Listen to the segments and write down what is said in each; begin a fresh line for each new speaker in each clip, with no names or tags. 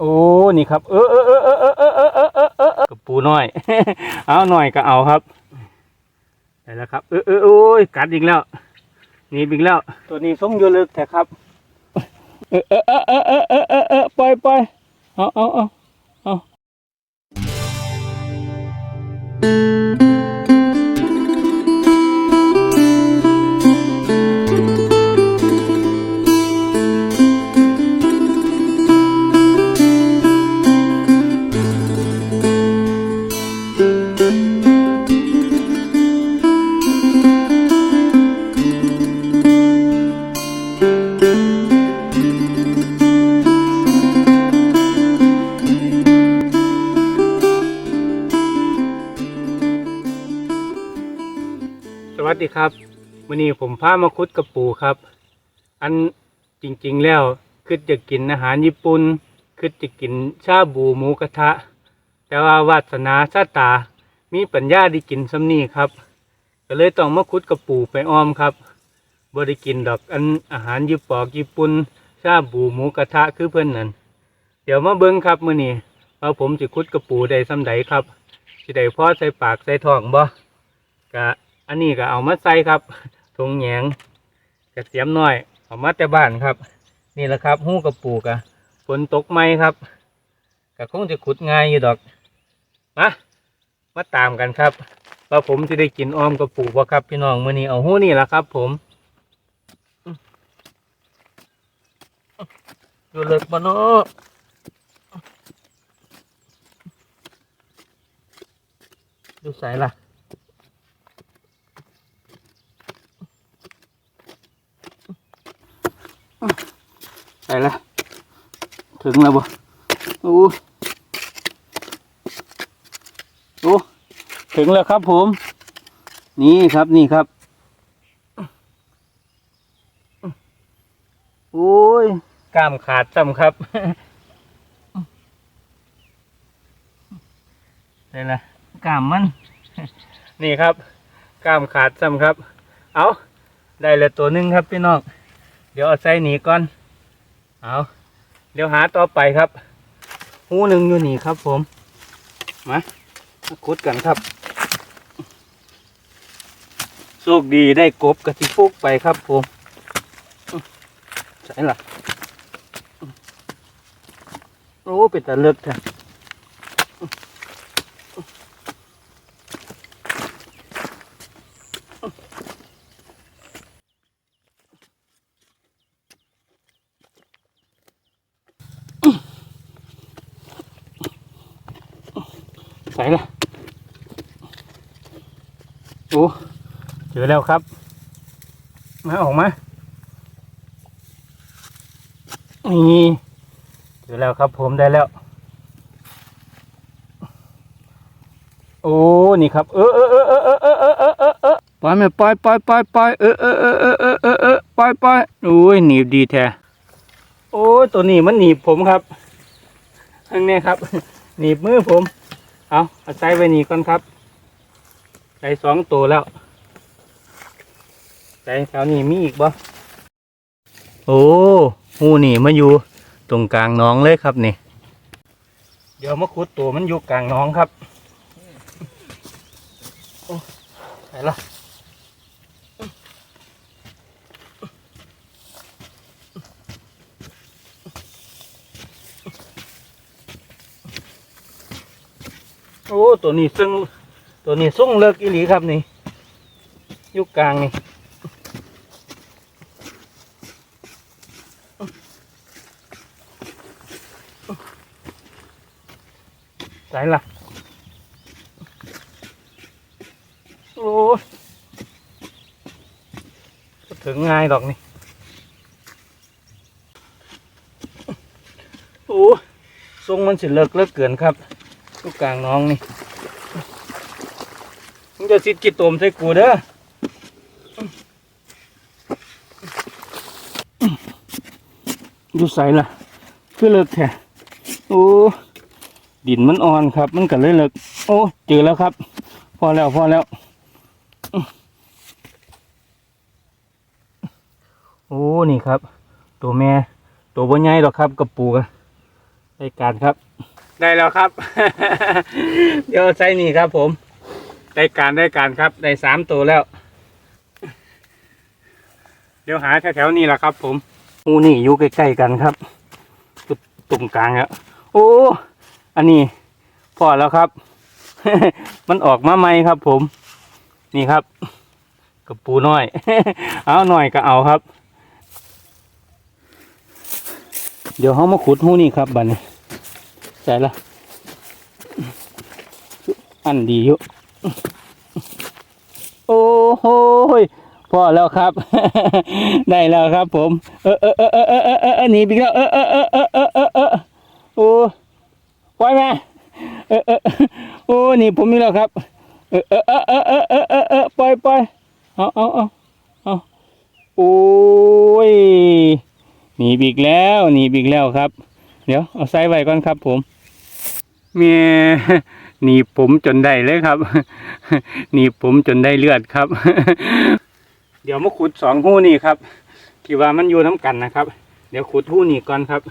โอ้ นี่ครับ เออเออเออเออเออเออเออเออเออเออเออกระปูน้อย เอาหน่อยก็เอาครับได้แล้วครับ เออเออโอ้ยกัดอีกแล้วหนีบอีกแล้ว ตัวนี้ส่งอยู่ลึกแต่ครับ เออเออเออเออเออเออเออเออปล่อยปล่อยเอาเอาเอาเอา วัสดีครับวันนี้ผมพามาคุดกระปูครับ อันจริงๆแล้วคือจะกินอาหารญี่ปุ่นคือจะกินชาบูหมูกระทะ แต่ว่าวาสนาชาตา มีปัญญาได้กินซ้ำนี่ครับ ก็เลยต้องมาคุดกระปูไปอ้อมครับบ่ได้กินดอกอันอาหารญี่ปอกญี่ปุ่นชาบูหมูกระทะคือเพื่อนนั่นเดี๋ยวมาเบิ้งครับมื้อนี้ว่าผมสิคุดกระปูได้ซ้ำใดครับสิได้พอใส่ปากใส่ท้องบ่กะ อันนี้ก็เอามาใส่ครับถุงแหงกระเทียมน้อย เอามาแต่บ้านครับ นี่แหละครับหู้กระปูกะฝนตกไหมครับก็คงจะขุดง่ายอยู่ดอกมามาตามกันครับว่าผมจะได้กินอ้อมกระปูบ่ครับ พี่น้องมื้อนี้เอาหู้นี่แหละครับ ผมอยู่เลิกบ่เนาะดูใส่ล่ะ ใส่ละถึงแล้วบ่โอ้โอ้ถึงแล้วครับผม นี่ครับนี่ครับ โอ้ยกล้ามขาดซ้ำครับนี่ละกล้ามมัน นี่ครับกล้ามขาดซ้ำครับ เอาได้แล้วตัวหนึงครับพี่น้อง เดี๋ยวเอาใส่หนีก่อน เอาเดี๋ยวหาต่อไปครับ หูหนึ่งอยู่นี่ครับผม มาขุดกันครับโชคดีได้กบกระติฟุกไปครับผมใช่หรอโอ้เป็นตะเลิกแท้ ใส่ละโอ้เจอแล้วครับ มาออกมานี่เจอแล้วครับผมได้แล้ว โอ้ นี่ครับ เออเออเออเออเออเออเออเออเออปล่อยไหมปล่อยปล่อยปล่อยปล่อยเออเออเออเออเออเออเออปล่อยปล่อยโอ้ยหนีบดีแท้โอ้ตัวนี้มันหนีบผมครับอันนี้ครับ หนีบมือผม เอาเอาใส่ไว้นี่ก่อนครับใส่สองตัวแล้วใส่แถวนี้มีอีกบ่โอ้หูนี่มาอยู่ตรงกลางหน้องเลยครับนี่ เดี๋ยวมาขุดตัวมันอยู่กลางหน้องครับโอ้ใส่ละ ตัวนี้ซึ่งตัวนี้ส่งเลิกอีหลีครับนี่อยู่กลางนี่ใส่ละโอ้ถึงง่ายดอกนี่โอ้ทรงมันสิเลิกเลิกเกินครับ อยู่กลางน้องนี่มึงจะสิจิตโตมใส่กูเด้อดูใส่ละคือเลิกแท้โอ้ดินมันอ่อนครับ มันก็เลยเลิกโอ้เจอแล้วครับ พอแล้วพอแล้ว โอ้นี่ครับ ตัวแม่ ตัวบ่ใหญ่หรอกครับกับปูกะได้การครับ ได้แล้วครับ เดี๋ยวใส่นี่ครับ ผม ได้การได้การครับ ได้สามตัวแล้ว เดี๋ยวหาแถวๆนี้แหละครับ ผมหูนี่อยู่ใกล้ๆกันครับจุดตรงกลางครับโอ้ อันนี้พอแล้วครับ มันออกมาใหม่ครับ ผม นี่ครับกับปูน้อย เอาหน่อยก็เอาครับ เดี๋ยวเขามาขุดหูนี่ครับบัดนี้ ใจละอันดีอยู่โอ้โหพอแล้วครับ ได้แล้วครับผม เออเออเออเออเออเออหนีไปแล้วเออเออเออเออเออเออเออโอ้ปล่อยมาเออเออโอ้หนีผมอีกแล้วครับ เออเออเออเออเออเออเออปล่อยปล่อยเอาเอาเอาเอาโอ้ยหนีบีกแล้วหนีบีกแล้วครับ เดี๋ยวเอาใส่ไว้ก่อนครับ ผมเมียหนีผมจนได้เลยครับหนีผมจนได้เลือดครับ เดี๋ยวมาขุดสองหูนี่ครับที่ว่ามันอยู่น้ำกันนะครับ เดี๋ยวขุดหูนี่ก่อนครับ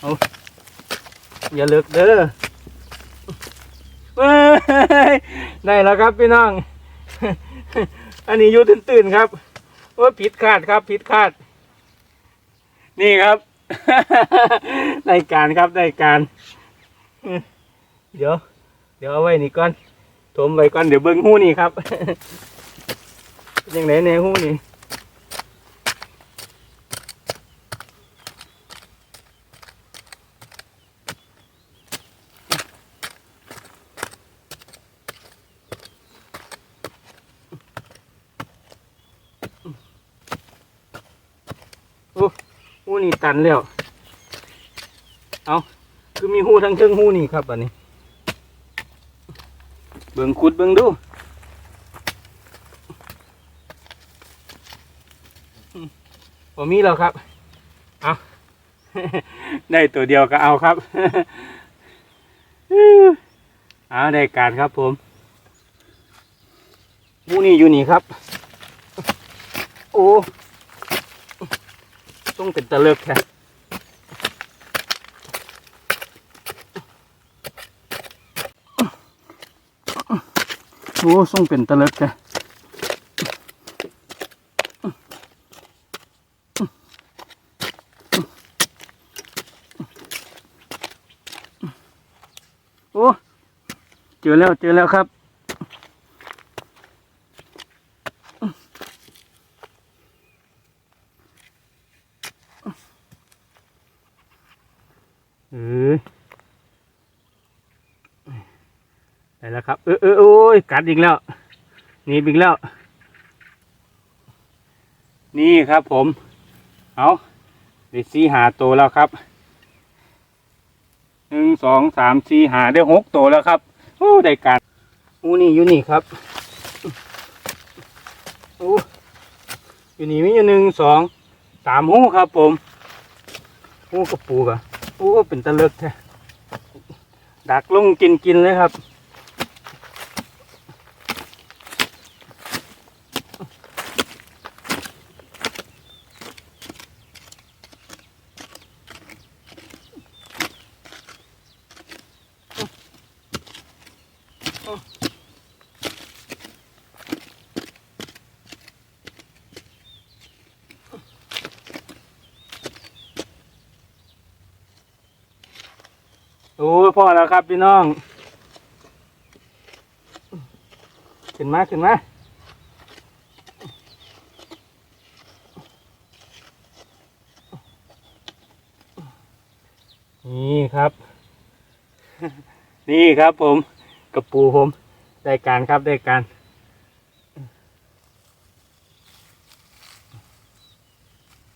เอาอย่าเลิกเด้อได้แล้วครับพี่น้อง อันนี้อยู่ตื่นๆครับโอ้ผิดคาดครับผิดคาด นี่ครับ ได้การครับได้การเดี๋ยว เดี๋ยวเอาไว้นี่ก่อนถมไว้ก่อนเดี๋ยวเบิ้งหู้นี่ครับยังไงในหู้นี่โอ้ หูนี่ตันแล้ว เอาคือมีหูทั้งเชิงหูนี่ครับอันนี้ เบิ่งขุดเบิ่งดูอืมบ่มีแล้วครับ เอาได้ตัวเดียวก็เอาครับเอาได้การครับผมหมูนี่อยู่นี่ครับ โอ้ ต้องเป็นตะเลิกแค่โอ้ส่งเป็นตะเลิกแค่โอ้ เจอแล้ว เจอแล้วครับ เออได้แล้วครับ เออเออโอ้ย กัดอีกแล้วหนีบอีกแล้ว นี่ครับผม เอาได้สี่หาตัวแล้วครับหนึ่งสองสามสี่หาได้หกตัวแล้วครับโอ้ได้การอู้นี่อยู่นี่ครับโอ้อยู่นี่มีอยู่หนึ่งสองสามหูครับผมหูกระปูกอะโอ้เป็นตะเลิกแท้ดักลงกินกินเลยครับ โอ้ยพอแล้วครับพี่น้อง ขึ้นมาขึ้นมานี่ครับ นี่ครับผมกระปูผมได้การครับได้การ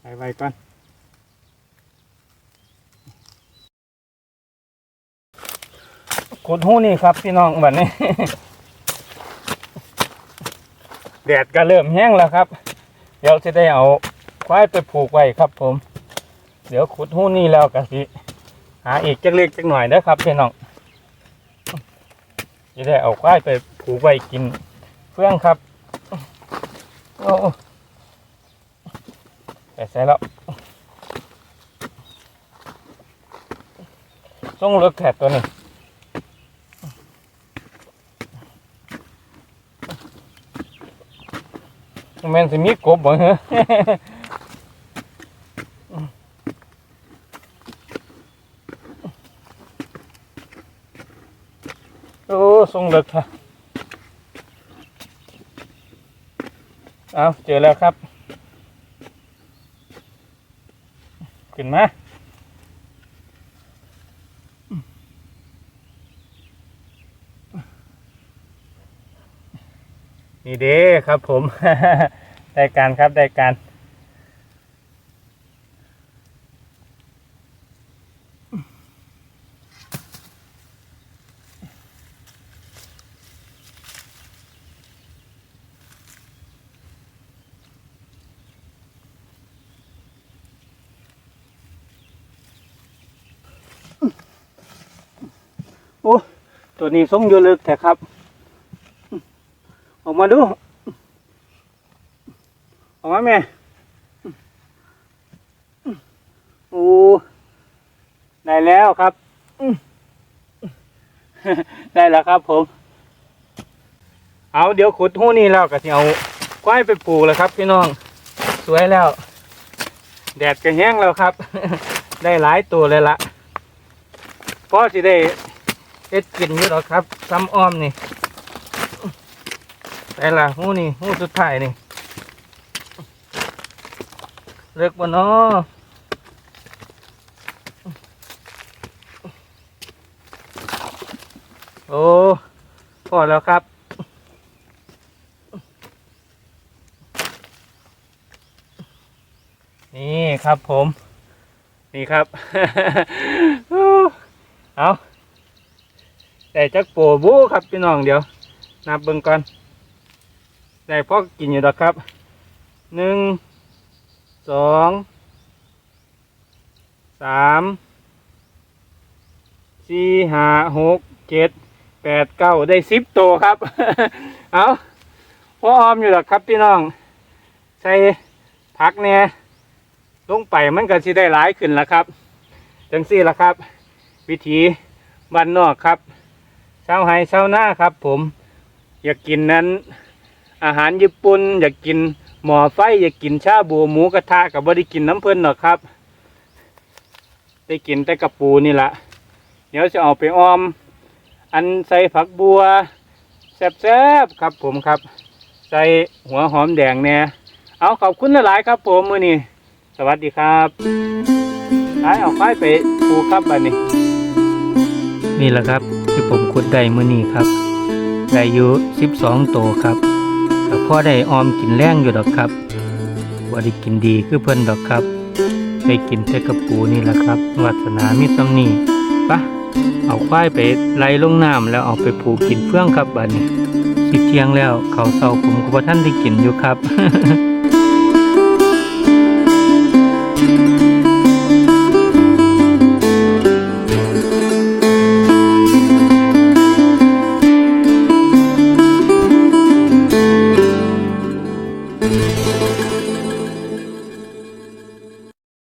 ไปไว้ก่อน ขุดหูนี่ครับพี่น้องแบบนี้ แดดก็เริ่มแห้งแล้วครับ เดี๋ยวจะได้เอาควายไปผูกไว้ครับผม เดี๋ยวขุดหูนี่แล้วก็สิหาอีกจักเล็กจักหน่อยนะครับพี่น้องจะได้เอาควายไปผูกไว้กินเฟื่องครับโอ้ไปใส่แล้วส่งเลิกแถบตัวนี้ แม่นสิมีกบบ่เหรอโอ้ทรงเลิกค่ะเอาเจอแล้วครับ ขึ้นมา นี่เด้ ครับผม ได้การครับได้การ โอ้ ตัวนี้ส่งอยู่ลึกแต่ครับ ออกมาดู ออกมาแม่โอ้ได้แล้วครับ ได้แล้วครับผม เอาเดี๋ยวขุดหู้นี่แล้วก็จะเอาควายไปปลูกแล้วครับ พี่น้อง สวยแล้ว แดดก็แห้งแล้วครับ ได้หลายตัวเลยละพอสิได้เอ็ดกินอยู่หรอกครับ ซ้ำอ้อมนี่ แต่ละหูนี่หูสุดท้ายนี่ เลิกบ่เนาะโอ้พอแล้วครับนี่ครับผม นี่ครับ เอาแต่จักโปบูครับพี่น้องเดี๋ยว นับเบิ่งก่อน ได้พอกินอยู่ดอกครับหนึ่ง สองสามสี่ห้าหกเจ็ดแปดเก้าได้สิบตัวครับ เอาพอออมอยู่ดอกครับพี่น้อง ใส่ผักเนี่ยลงไปมันก็สิได้หลายขึ้นแล้วครับ จังสี่ละครับ วิธีบ้านนอกครับเช้าไห้ชาวนาครับ ผม อยากกินนั้น อาหารญี่ปุ่นอยากกิน หมอไฟอยากกินชาบูหมูกระทะกับบได้กินน้ำเพิ่นหรอกครับ ได้กินแต่กระปูนี่แหละเดี๋ยวจะเอาไปออม อันใส่ผักบัวแซ่บๆครับผมครับ ใส่หัวหอมแดงแน่เอาขอบคุณหลายครับผมมือนี้สวัสดีครับไปเอาไฟไปปูครับบันนี้ นี่แหละครับที่ผมขุดได้มือนี้ครับได้อยู่สิบสองโตครับ แต่พ่อได้ออมกินแรงอยู่ดอกครับว่าได้กินดีคือเพิ่นดอกครับไปกินแต่กระปูนี่แหละครับวัสนามิตรนี่ปะเอาควายไปไล่ลงน้ำแล้วเอาไปผูกกินเฟื่องครับบัดนี้สิเที่ยงแล้วเขาเศร้าผมก็บ่ท่านได้กินอยู่ครับ